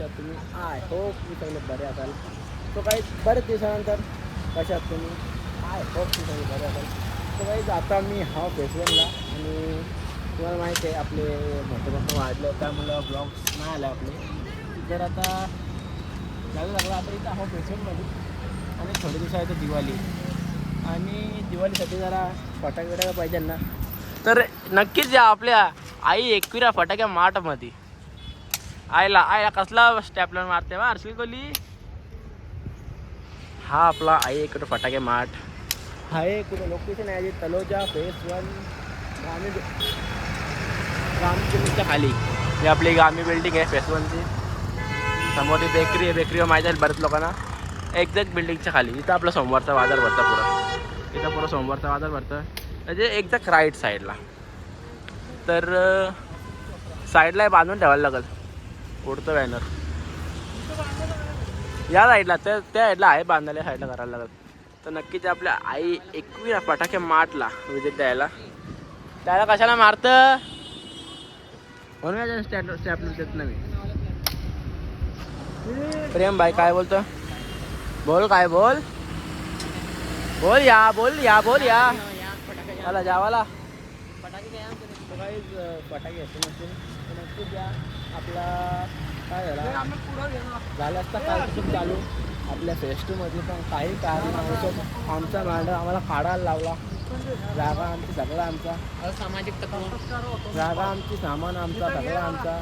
कशा तुम्ही? I hope मी सगळे बरे असाल. तो काही बरेच दिवसानंतर कशा तुम्ही? आय होप मी सगळे बरे असाल. तो काही आता मी हा फेसवनला आणि तुम्हाला माहिती आहे आपले मोठे मोठं वाढले त्यामुळं ब्लॉग्स नाही आले आपले. तर आता लागलं लागलं आता इथं हा फेसवनमध्ये आणि थोडे दिवसा आहे तर दिवाळी. आणि दिवाळीसाठी जरा फटाके बिटाके पाहिजे ना. तर नक्कीच या आपल्या आई एकविरा फटाक्या माठमध्ये. आईला आईला कसला स्टॅपलर मारते वा हर्षल कोहली? हा आपला आई एक फटाके माठ हा एक कुठं लोकेशन आहे? जे तलोजा फेस वन गामी गामच्या खाली. ही आपली गामी बिल्डिंग आहे फेस वनची समोर ती बेकरी आहे बेकरीवर माहीत आहे बऱ्याच लोकांना. एक्झॅक्ट बिल्डिंगच्या खाली. इथं आपला सोमवारचा बाजार भरता पुरा. इथं पुरा सोमवारचा बाजार भरतं. म्हणजे एक्झॅक्ट राईट साईडला तर साईडला बांधून ठेवायला लागेल. पुढचं बॅनर या साईडला त्या त्या साईडला आहे बांधायला साईडला करायला लागेल. तर नक्कीच आपल्या आई एकवी फटाके माठला विजिट द्यायला. त्याला कशाला मारतं? म्हणून स्टॅप स्टॅप देत नाही. मी प्रेम भाई काय बोलतो? बोल काय बोल? बोल या बोल या बोल या. मला जावाला. फटाके असतो आपला काय झाला? झालं असता कालपासून चालू. आपल्या फेस्टूमध्ये पण काही कारणावरून आमचा मॅडम आम्हाला काढायला लावला. जागा आमची सगळा आमचा. सामाजिक जागा आमची सामान आमचा सगळा आमचा.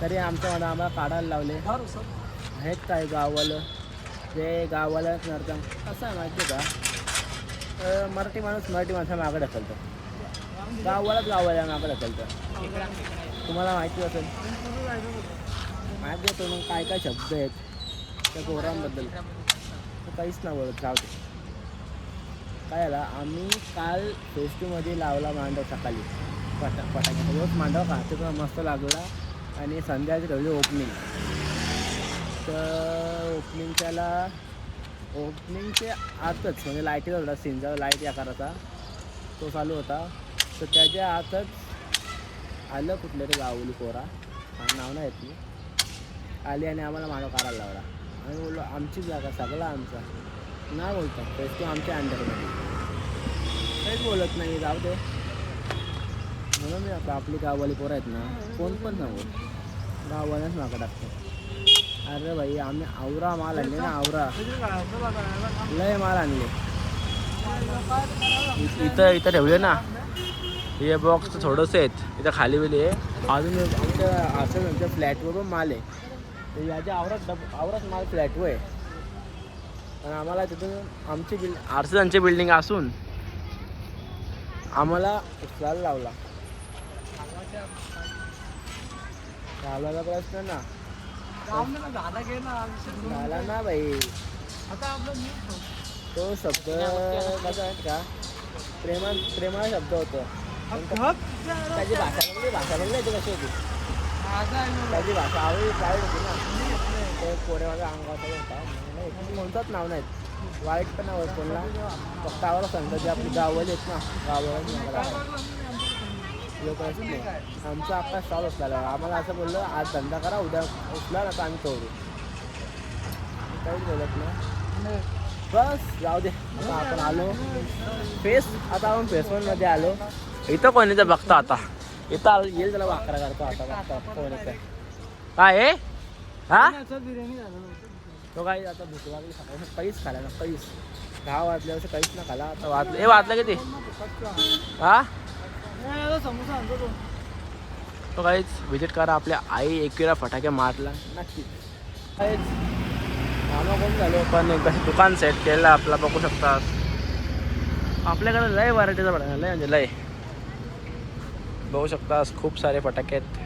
तरी आमच्या मॅडम आम्हाला काढायला लावले. आहेत काय गाववालं. ते गाववाल्याच नरतं कसं आहे माहिती का? मराठी माणूस मराठी माणसा मागं ढकलतो. गाववालाच गाववाल्या मागं ढकलतं. तुम्हाला माहिती असेल. माहिती देतो मग काय काय शब्द आहेत त्या पोरांबद्दल. तर काहीच नाही बोलत राहते काय झालं आम्ही काल फेस्टूमध्ये लावला मांडव सकाळी. पटा पटाक्याचा रोज मांडव का पण मस्त लागला आणि संध्याकाळी ठेवली ओपनिंग तर ओपनिंगच्याला ओपनिंगच्या आतच म्हणजे लाईटीचा होता सिंजा लाइट या करायचा तो चालू होता. तर त्याच्या आतच आलं कुठलं तरी गावली कोरा नाव नाही येत. मी आली आणि आम्हाला मानव काढायला लावला. आम्ही बोललो आमची जागा सगळा आमचा. नाही बोलतो फेस्टू आमच्या अंडरमध्ये काहीच बोलत नाही जाऊ दे. म्हणून मी आता आपली गाववाली पोरं आहेत ना कोण पण सांगू गाववाल्याच मागं टाकतो. अरे भाई आम्ही आवरा माल आणले ना आवरा. लय माल आणले. इथं इथं ठेवले ना. हे बॉक्स थोडंसं आहेत. इथं खाली वेली आहे. अजून आमच्या असं आमच्या फ्लॅटवर पण माल आहे. तर याच्या आवरात डब आवरात माल फ्लॅटवर आहे पण आम्हाला तिथून आमची बिल्ड आरसीदांची बिल्डिंग असून आम्हाला उचलायला लावला. लावला प्रश्न ना. झाला ना भाई तो शब्द कसा आहे का? प्रेमा प्रेमाचा शब्द होतो. त्याची भाषा भाषा ती कशी होती? त्याची भाषा आवडी प्राईड होती ना ते पोरे माझ्या अंगावर होता म्हणून कोणताच नाव नाहीत. वाईट पण नाही होत कोणला फक्त आम्हाला सांगतात जे आपली गाववाली आहेत ना गाववाला लोक आमचा अख्खा स्टॉल उचलायला आम्हाला असं बोललं आज धंदा करा उद्या उचला ना तर आम्ही तोडू काहीच बोलत नाही. बस जाऊ दे. आता आपण आलो. फेस आता आपण फेस मध्ये आलो. इथं कोणी तर बघतो आता. इथं आलो येईल त्याला वाकरा करतो आता बघतो कोण काय आहे हा? तो काही आता भूक लागली सकाळी काहीच खाला ना काहीच दहा वाजल्यावर काहीच ना खाला. आता वाजलं. हे वाजलं किती? हा? तो काहीच व्हिजिट करा आपल्या आई एकवीला फटाके मारला. नक्की. काहीच. कामं कोण झालो? पण एक कसं दुकान सेट केलं आपला बघू शकतात. आपल्याकडे लय व्हरायटीचा फटाका लय म्हणजे लय. बघू शकतास खूप सारे फटाके आहेत.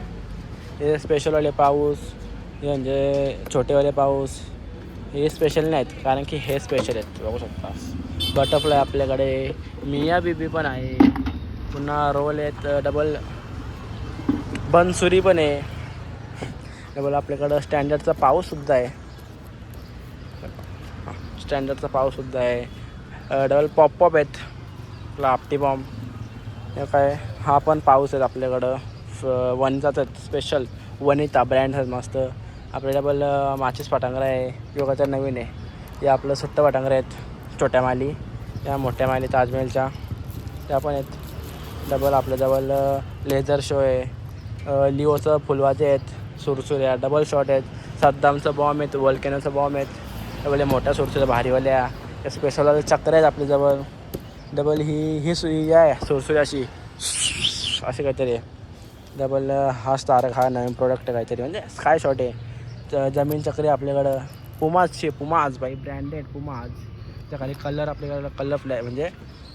हे स्पेशलवाले पाऊस हे म्हणजे छोटेवाले पाऊस हे स्पेशल नाहीत कारण की हे स्पेशल आहेत बघू शकतास बटरफ्लाय आपल्याकडे मिया बीबी पण आहे. पुन्हा रोल आहेत डबल बनसुरी पण आहे. डबल आपल्याकडं स्टँडर्डचा पाऊससुद्धा आहे. स्टँडर्डचा पाऊससुद्धा आहे. डबल पॉपअप आहेत. आपला आपटी बॉम्ब हे काय? हा पण पाऊस आहेत आपल्याकडं. फ- वनिताच आहेत स्पेशल वनिता ब्रँड आहेत मस्त. आपले डबल माचीस पाटांगरा आहे. योगाचा नवीन आहे. या आपलं सुट्ट पाटांगरा आहेत. छोट्या माली. या मोठ्या माली ताजमहलच्या. त्या पण आहेत. डबल आपल्याजवळ लेझर शो आहे. लिओचं फुलवाचे आहेत. सुरसुऱ्या. डबल शॉट आहेत. सद्दामचं बॉम्ब आहेत. वल्केनोचं बॉम्ब आहेत. डबल मोठ्या सुरसुऱ्या भारीवाल्या. स्पेशल चक्र आहेत आपल्याजवळ डबल ही ही सुई आहे सुरसुऱ्याशी असे काहीतरी आहे. डबल हा स्टारक हा नवीन प्रोडक्ट काहीतरी. म्हणजे स्काय शॉट आहे. तर जमीन चक्री आपल्याकडं पुमाजचे पुमाज बाई ब्रँडेड पुमाज त्या खाली कलर आपल्याकडं कलर फ्लॅ म्हणजे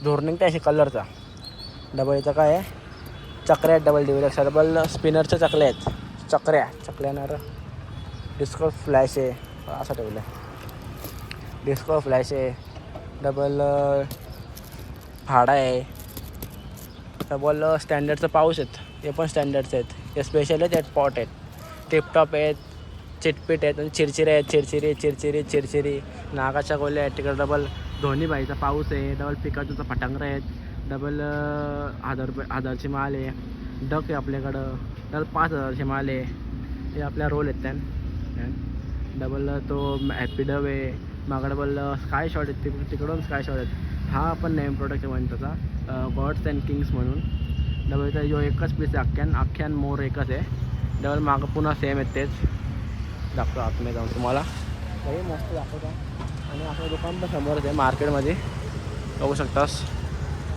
धोरण त्या असे कलरचा डबल इथं काय आहे? चक्र्या आहेत डबल डिव्हिलक्स डबल स्पिनरच्या चकल्या आहेत. चकऱ्या चकल्याणार डिस्को फ्लॅश आहे. असं ठेवलं आहे डिस्को फ्लॅश आहे डबल फाडा आहे. डबल स्टँडर्डचं पाऊस आहेत. ते पण स्टँडर्डचे आहेत. हे स्पेशल आहेत त्यात पॉट आहेत. टिपटॉप आहेत चिटपीट आहेत आणि चिरचिरे आहेत. चिरचिरी चिरचिरी चिरचिरी. नागाच्या गोल्या आहेत. तिकडे डबल धोनी बाईचा पाऊस आहे. डबल पिकाचूचा फटांगरा आहेत. डबल हजार रुपये हजारची माल आहे. डक आहे आपल्याकडं. डबल पाच हजारची माल आहे. हे आपल्या रोल आहेत त्यान डबल तो हॅपी डब आहे. मागं डबल स्काय शॉट आहेत. तिकडून स्काय शॉट आहेत. हा पण नेम प्रोडक्ट आहे म्हणतो त्याचा गॉड्स अँड किंग्स म्हणून. डबल इथं जो एकच पीस आहे अख्ख्यान अख्ख्यान मोर एकच आहे. डबल मागं पुन्हा सेम आहेत तेच. दाखवतो आतमध्ये जाऊन तुम्हाला. काही मस्त दाखवतो. आणि आपलं दुकान पण समोरच आहे मार्केटमध्ये. बघू शकतास.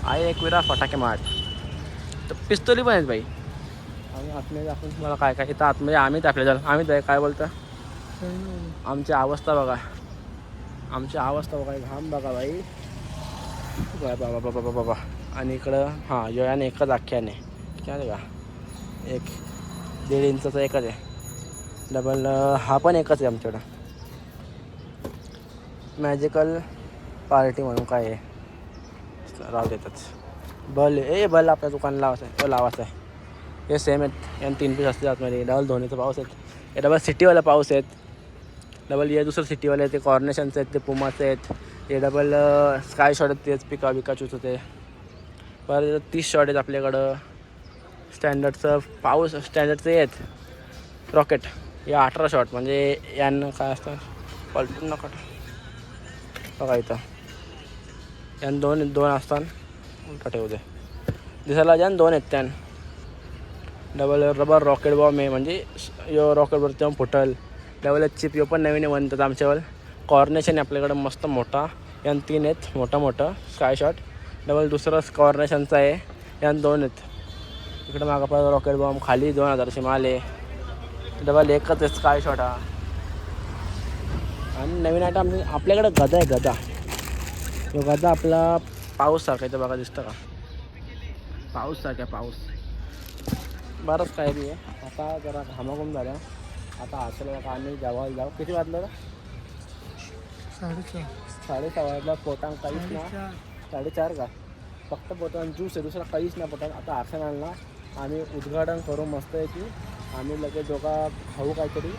आहे एकविरा फटाके मार्ट. तर पिस्तोली पण आहेत बाई. आणि आतमध्ये दाखवून तुम्हाला काय काय? इथं आतमध्ये आम्हीच आपल्या आम्हीच आहे काय बोलता? आमची अवस्था बघा. आमची अवस्था बघा घाम बघा बाई. बाबा बाबा बाबा बाबा आणि इकडं हां योयाने एकच आख्याने. आहे काय का एक दीड इंचाचा एकच आहे. डबल हा पण एकच आहे आमच्याकडं. मॅजिकल पार्टी म्हणून काय आहे? राव देतात बल ए बल आपल्या दुकान लावायचं आहे. तो लावायचा आहे. हे सेम आहेत. यांनी तीन पीस असते आतमध्ये. डबल धोनीचा पाऊस आहेत. हे डबल सिटीवाला पाऊस आहेत. डबल e हे दुसरं सिटीवाले आहेत ते कॉर्नेशनचे आहेत ते पुमाचे आहेत. हे डबल स्काय शॉट आहेत तेच पिका विकाचूच होते. परत तीस शॉट आहेत आपल्याकडं. स्टँडर्डचं पाऊस स्टँडर्डचे आहेत. रॉकेट हे अठरा शॉट म्हणजे यांना काय असतं? पलटून नका. बघा इथं. यान दोन दोन असतात उलटा ठेवते दिसायला ज्यान दोन आहेत त्यान. डबल रबर रॉकेट बॉम्ब आहे म्हणजे यो रॉकेटवर तेव्हा फुटल. डबल चिप यो पण नवीन म्हणतात आमच्यावर. कॉर्नेशन आहे आपल्याकडं मस्त मोठा. यान तीन आहेत मोठा मोठा. स्काय शॉट डबल दुसरं कॉर्नेशनचा आहे. यान दोन आहेत. इकडं मागं रॉकेट बॉम्ब खाली दोन हजारशे माल आहे. डबल एकच आहे स्काय शॉट हा. आणि नवीन आयटम म्हणजे आपल्याकडं गदा आहे गदा. तो गदा आपला पाऊस सारखा इथं बघा दिसतं का? पाऊस सारखा पाऊस. बरंच काय बी आहे. आता जरा घामाघूम झाला आता हसलं का आम्ही जेवायला जाऊ किती वाजलं? साडेचार. साडेसहा वाजला पोटांग काहीच ना साडेचार. का? फक्त पोटांग ज्यूस आहे दुसरा काहीच नाही पोटांग आता आसन आणला आम्ही उद्घाटन करू मस्त आहे की आम्ही लगेच दोघा खाऊ काहीतरी.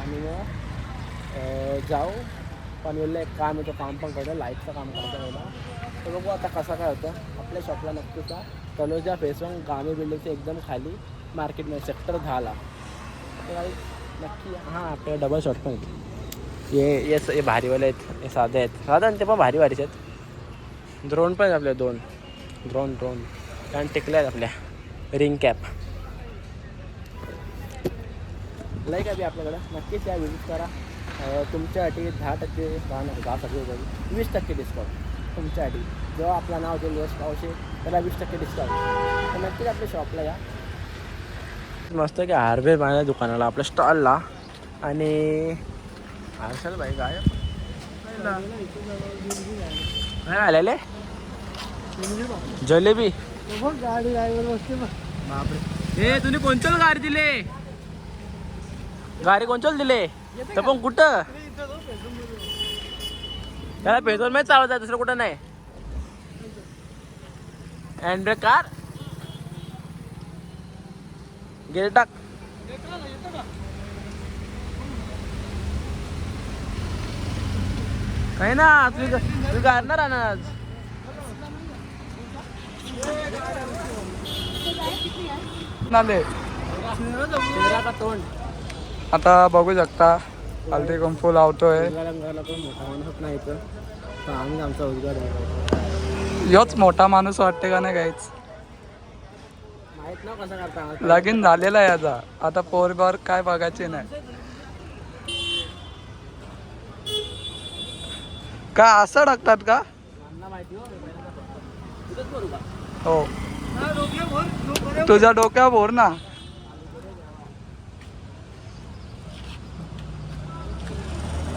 आणि मग जाऊ. पण वेळेला एक काम आहे तो काम पण करतो लाईटचं काम करायचं वेळेला तर बघू आता कसं काय होतं. आपल्या शॉपला नक्कीच जा. तलोजा फेसवून गामी बिल्डिंगच्या एकदम खाली मार्केटमध्ये सेक्टर दहाला. तर काही नक्की हां आपल्या डबल शॉट पण आहेत. हे हे स- हे भारीवाले आहेत हे साधे आहेत. साधे आणि ते पण भारी भारीचे आहेत. ड्रोन पण आहेत आपल्या दोन. ड्रोन ड्रोन आणि टिकल्या आहेत आपल्या. रिंग कॅप काय बी आपल्याकडं. नक्कीच या विजिट करा. तुमच्यासाठी दहा टक्के दहा नाही दहा टक्के वीस टक्के डिस्काउंट तुमच्यासाठी जेव्हा आपलं नाव देईल यश पावशे त्याला वीस टक्के डिस्काउंट तर नक्कीच आपल्या शॉपला या. मस्त की हार्वेर माझ्या दुकानाला आपल्या स्टॉलला आणि हर्षल भाई काय आलेले? जलेबी. गाडी ड्रायव्हर बसते बघ बापरे. हे तुम्ही कोणतं गाडी दिले? गाडी कोणचं दिले? तर पण कुठं? त्याला पेट्रोल नाही चालवत आहे दुसरं कुठं नाही. अँड्रॉइड कार गेले टाक काही ना गाडणार आहे ना आज. आता बघू शकता हल्दी कुंकू लावतोय. योच मोठा माणूस वाटते का नाही काहीच माहीत ना कसं करता आम्हाला. लगीन झालेला आहे याचा आता पोरबार काय बघायचे नाही. का असं टाकतात का? हो. तुझ्या डोक्यावर भोर ना.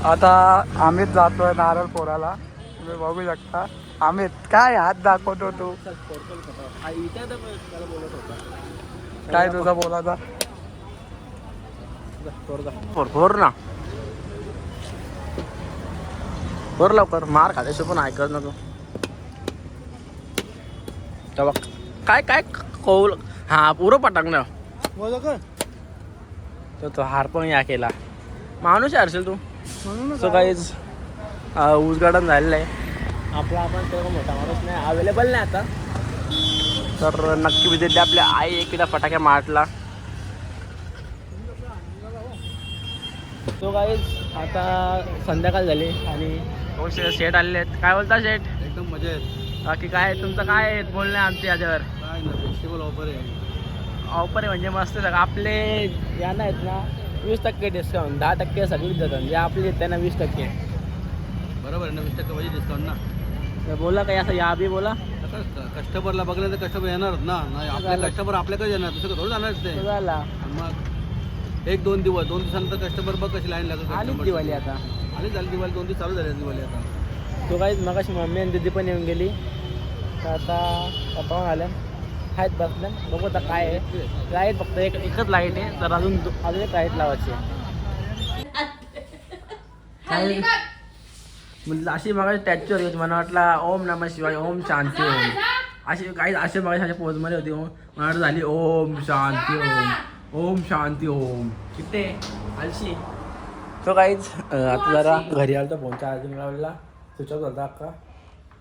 आता आम्हीच जातोय नारळ पोराला. तुम्ही बघू शकता. अमित काय हात दाखवतो तू? काय तुझा बोलाचा फोर फोर ना. फोर लवकर मार खाल्याशी पण ऐकत ना तू काय काय कौल हा पुरं पटाक ना. तर तो हार पण या केला. माणूस आहे हर्षल तू. सो काहीच उद्घाटन झालेलं आहे. आपला आपण तेवढा मोठा माणूस नाही अवेलेबल नाही आता. तर नक्की विजिट द्या आपल्या आई एकीला फटाक्या मारला. तो काहीच आता संध्याकाळ झाली आणि शेट आलेले आहेत. काय बोलता शेट एकदम मजा येत बाकी काय तुमचं काय आहे? बोलणं आहे आमच्या याच्यावर. काय ना फेस्टिवल ऑफर आहे. ऑफर आहे म्हणजे मस्त सगळं. आपले यांना आहेत ना वीस टक्के डिस्काउंट दहा टक्के सगळीच देतात. म्हणजे आपली आहेत त्यांना वीस टक्के. बरोबर आहे ना वीस टक्के पाहिजे डिस्काउंट ना. तर बोला काही असं या बी बोला. कस्टमरला बघलं तर कस्टमर येणारच ना. नाही आपले कस्टमर आपल्याकडे येणार? दुसरं थोडं जाणारच ते? झाला मग एक दोन दिवस दोन दिवसानंतर कस्टमर बघ कशी लाईन लागत आलीच दिवाळी. आता. आली झाली दिवाळी दोन दिवस चालू झाली दिवाळी आता. तो काहीच मगाशी मम्मी आणि दिदी पण येऊन गेली. तर आता पप्पा पण आल्या आहेत बसल्या बघू आता काय आहे. लाइट फक्त एक एकच लाइट आहे. तर अजून अजून एक लाइट लावायची आहे. म्हणजे अशी मगाशी स्टॅच्यूवर होती. मला वाटला ओम नम शिवाय ओम शांती ओम. अशी काही असे मगाशी अशा पोजमध्ये होती. ओम मला वाटलं झाली ओम शांती ओम. ओम शांती ओम. किती आलशी तो काहीच आता जरा घरी आलो तर फोन चार्जिंग लावलेला स्विच ऑफ झाला अक्का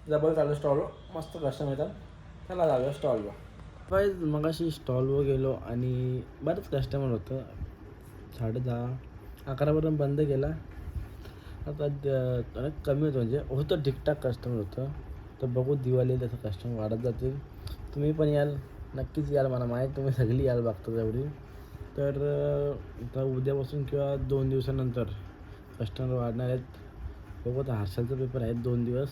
जबर चालू स्टॉलवर मस्त कस्टमर येतात त्याला झालं स्टॉलवर काहीच मग अशी स्टॉलवर गेलो आणि बरंच कस्टमर होतं. साडे दहा. अकरापर्यंत बंद केला. आता द- कमी होतं. म्हणजे होतं ठीकठाक कस्टमर होतं. तर बघू दिवाळी त्याचं कस्टमर वाढत जातील. तुम्ही पण याल. नक्कीच याल मला माहीत तुम्ही सगळी याल बघता तेवढी तर आता उद्यापासून किंवा दोन दिवसानंतर कस्टमर वाढणार आहेत. बघू आता हर्षलचा पेपर आहेत दोन दिवस.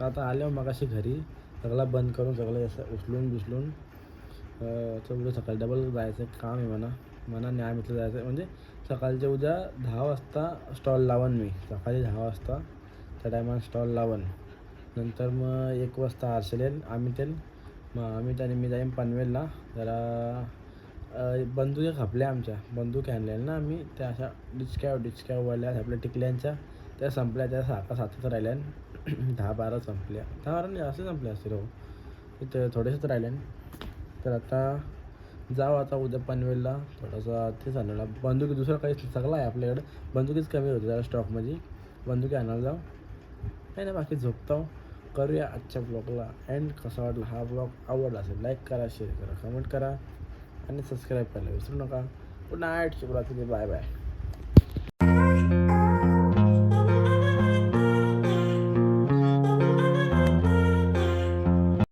तर आता आल्यावर मग घरी. सगळा बंद करून सगळं असं उचलून बिसलून तर उद्या सकाळी डबल जायचं काम आहे म्हणा. म्हणा न्याय मित्र जायचं आहे. म्हणजे सकाळच्या उद्या दहा वाजता स्टॉल लावन मी. सकाळी दहा वाजता त्या टायमाला स्टॉल लावन. नंतर मग एक वाजता हर्षल आम्ही तेल मग आम्ही त्याने मी जाईन पनवेलला. जरा अं, खापल्या खपल्या आमच्या. बंदूक आणल्या ना आम्ही त्या अशा डिचक्या डिचक्यावरल्या आपल्या टिकल्यांच्या. त्या संपल्या. त्या सहा सातच राहिल्या. दहा बारा संपल्या. दहा बारा नाही असं संपल्या असतील हो. थोडेसेच राहिले. तर आता जाऊ आता उद्या पनवेलला. थोडासा तेच आणला बंदुकी दुसरं काही सगळं आहे आपल्याकडं. बंदुकीच कमी होती जरा स्टॉकमध्ये. बंदुकी आणायला जाऊ काही नाही बाकी झोपतो. करूया आजच्या ब्लॉगला. अँड कसा वाटला हा ब्लॉग? आवडला असेल लाईक करा शेअर करा कमेंट करा. आणि सबस्क्राईब करायला विसरू नका. गुड नाईट शुभरात्री. Bye bye